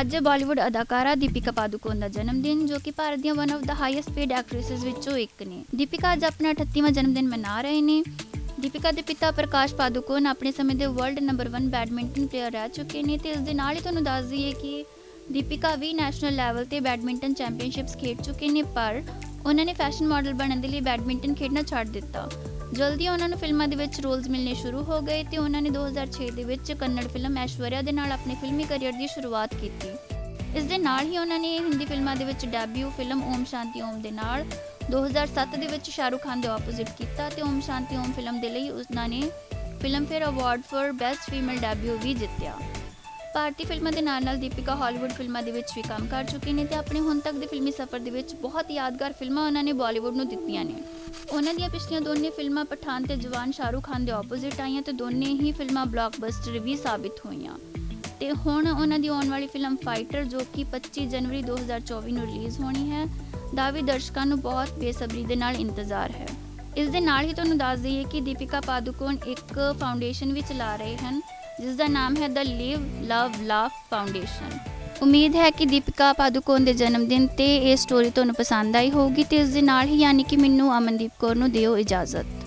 ਅੱਜ ਬਾਲੀਵੁੱਡ ਅਦਾਕਾਰਾ ਦੀਪਿਕਾ ਪਾਦੂਕੋਨ ਦਾ ਜਨਮ ਦਿਨ ਜੋ ਕਿ ਭਾਰਤ ਦੀਆਂ one of the highest paid actresses ਵਿੱਚੋਂ ਇੱਕ ਨੇ। ਦੀਪਿਕਾ ਅੱਜ ਆਪਣਾ 38ਵਾਂ ਜਨਮ ਦਿਨ ਮਨਾ ਰਹੇ ਨੇ। ਦੀਪਿਕਾ ਦੇ ਪਿਤਾ ਪ੍ਰਕਾਸ਼ ਪਾਦੂਕੋਨ ਆਪਣੇ ਸਮੇਂ ਦੇ ਵਰਲਡ ਨੰਬਰ 1 ਬੈਡਮਿੰਟਨ ਪਲੇਅਰ ਰਹਿ ਚੁੱਕੇ ਨੇ ਤੇ ਇਸ ਦੇ ਨਾਲ ਹੀ ਤੁਹਾਨੂੰ ਦੱਸ ਦਈਏ ਕਿ ਦੀਪਿਕਾ ਵੀ ਨੈਸ਼ਨਲ ਲੈਵਲ ਤੇ ਬੈਡਮਿੰਟਨ ਚੈਂਪੀਅਨਸ਼ਿਪਸ ਖੇਡ ਚੁੱਕੇ ਨੇ, ਪਰ ਉਹਨਾਂ ਨੇ ਫੈਸ਼ਨ ਮਾਡਲ ਬਣਨ ਦੇ ਲਈ ਬੈਡਮਿੰਟਨ ਖੇਡਣਾ ਛੱਡ ਦਿੱਤਾ। ਜਲਦੀ ਉਹਨਾਂ ਨੂੰ ਫਿਲਮਾਂ ਦੇ ਵਿੱਚ ਰੋਲਸ ਮਿਲਣੇ ਸ਼ੁਰੂ ਹੋ ਗਏ ਤੇ ਉਹਨਾਂ ਨੇ 2006 ਦੇ ਵਿੱਚ ਕੰਨੜ ਫਿਲਮ ਐਸ਼ਵਰਿਆ ਦੇ ਨਾਲ ਆਪਣੇ ਫਿਲਮੀ ਕੈਰੀਅਰ ਦੀ ਸ਼ੁਰੂਆਤ ਕੀਤੀ। ਇਸ ਦੇ ਨਾਲ ਹੀ ਉਹਨਾਂ ਨੇ ਹਿੰਦੀ ਫਿਲਮਾਂ ਦੇ ਵਿੱਚ ਡੈਬਿਊ ਫਿਲਮ ਓਮ ਸ਼ਾਂਤੀ ਓਮ ਦੇ ਨਾਲ 2007 ਦੇ ਵਿੱਚ ਸ਼ਾਹਰੁਖ ਖਾਨ ਦੇ ਆਪੋਜ਼ਿਟ ਕੀਤਾ ਤੇ ਓਮ ਸ਼ਾਂਤੀ ਓਮ ਫਿਲਮ ਦੇ ਲਈ ਉਹਨਾਂ ਨੇ Filmfare award for best female debut ਵੀ ਜਿੱਤਿਆ। ਭਾਰਤੀ ਫਿਲਮਾਂ ਦੇ ਨਾਲ-ਨਾਲ ਦੀਪਿਕਾ ਹਾਲੀਵੁੱਡ ਫਿਲਮਾਂ ਦੇ ਵਿੱਚ ਵੀ ਕੰਮ ਕਰ ਚੁੱਕੀ ਨੇ ਤੇ ਆਪਣੇ ਹੁਣ ਤੱਕ ਦੇ ਫਿਲਮੀ ਸਫ਼ਰ ਦੇ ਵਿੱਚ ਬਹੁਤ ਯਾਦਗਾਰ ਫਿਲਮਾਂ ਉਹਨਾਂ ਨੇ ਬਾਲੀਵੁੱਡ ਨੂੰ ਦਿੱਤੀਆਂ ਨੇ। ਉਹਨਾਂ ਦੀਆਂ ਪਿਛਲੀਆਂ ਦੋਨੇ ਫਿਲਮਾਂ ਪਠਾਨ ਤੇ ਜਵਾਨ ਸ਼ਾਹਰੁਖ ਖਾਨ ਦੇ ਆਪੋਜ਼ਿਟ ਆਈਆਂ ਤੇ ਦੋਨੇ ਹੀ ਫਿਲਮਾਂ ਬਲਾਕਬਸਟਰ ਵੀ ਸਾਬਿਤ ਹੋਈਆਂ। ਤੇ ਹੁਣ ਉਹਨਾਂ ਦੀ ਆਉਣ ਵਾਲੀ ਫਿਲਮ ਫਾਈਟਰ ਜੋ ਕਿ 25 ਜਨਵਰੀ 2024 ਨੂੰ ਰਿਲੀਜ਼ ਹੋਣੀ ਹੈ, ਦਾ ਵੀ ਦਰਸ਼ਕਾਂ ਨੂੰ ਬਹੁਤ ਬੇਸਬਰੀ ਦੇ ਨਾਲ ਇੰਤਜ਼ਾਰ ਹੈ। ਇਸ ਦੇ ਨਾਲ ਹੀ ਤੁਹਾਨੂੰ ਦੱਸ ਦਈਏ ਕਿ ਦੀਪਿਕਾ ਪਾਦੂਕੋਣ ਇੱਕ ਫਾਊਂਡੇਸ਼ਨ ਵੀ ਚਲਾ ਰਹੇ ਹਨ। ਜਿਸ ਦਾ ਨਾਮ ਹੈ ਦ ਲਿਵ ਲਵ ਲਾਫ ਫਾਊਂਡੇਸ਼ਨ। ਉਮੀਦ ਹੈ ਕਿ ਦੀਪਿਕਾ ਪਾਦੂਕੋਨ ਦੇ ਜਨਮ ਦਿਨ ਤੇ ਇਹ ਸਟੋਰੀ ਤੁਹਾਨੂੰ ਪਸੰਦ ਆਈ ਹੋਊਗੀ ਤੇ ਇਸ ਦੇ ਨਾਲ ਹੀ ਯਾਨੀ ਕਿ ਮੈਨੂੰ ਅਮਨਦੀਪ ਕੌਰ ਨੂੰ ਦਿਓ ਇਜਾਜ਼ਤ।